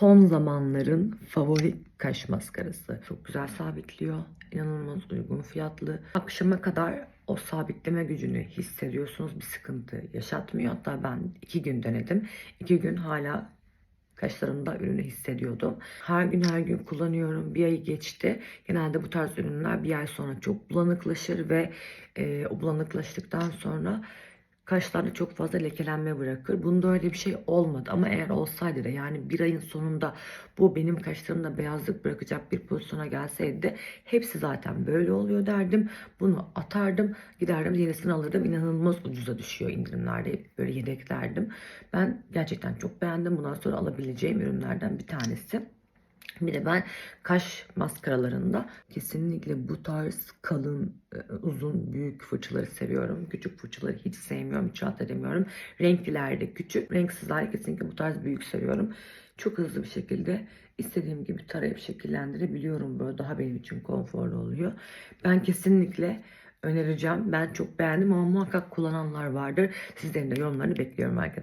son zamanların favori kaş maskarası. Çok güzel sabitliyor. İnanılmaz uygun fiyatlı. Akşama kadar o sabitleme gücünü hissediyorsunuz. Bir sıkıntı yaşatmıyor. Hatta ben iki gün denedim. İki gün hala kaşlarımda ürünü hissediyordum. Her gün her gün kullanıyorum. Bir ayı geçti. Genelde bu tarz ürünler bir ay sonra çok bulanıklaşır ve e, o bulanıklaştıktan sonra kaşlarda çok fazla lekelenme bırakır. Bunda öyle bir şey olmadı ama eğer olsaydı da yani bir ayın sonunda bu benim kaşlarımda beyazlık bırakacak bir pozisyona gelseydi hepsi zaten böyle oluyor derdim. Bunu atardım giderdim yenisini alırdım inanılmaz ucuza düşüyor indirimlerde böyle yedeklerdim. Ben gerçekten çok beğendim bundan sonra alabileceğim ürünlerden bir tanesi. Bir de ben kaş maskaralarında kesinlikle bu tarz kalın, e, uzun, büyük fırçaları seviyorum. Küçük fırçaları hiç sevmiyorum, hiç rahat edemiyorum. Renklilerde küçük, renksizlerde kesinlikle bu tarz büyük seviyorum. Çok hızlı bir şekilde istediğim gibi tarayıp şekillendirebiliyorum. Böyle daha benim için konforlu oluyor. Ben kesinlikle önereceğim. Ben çok beğendim ama muhakkak kullananlar vardır. Sizlerin de yorumlarını bekliyorum arkadaşlar.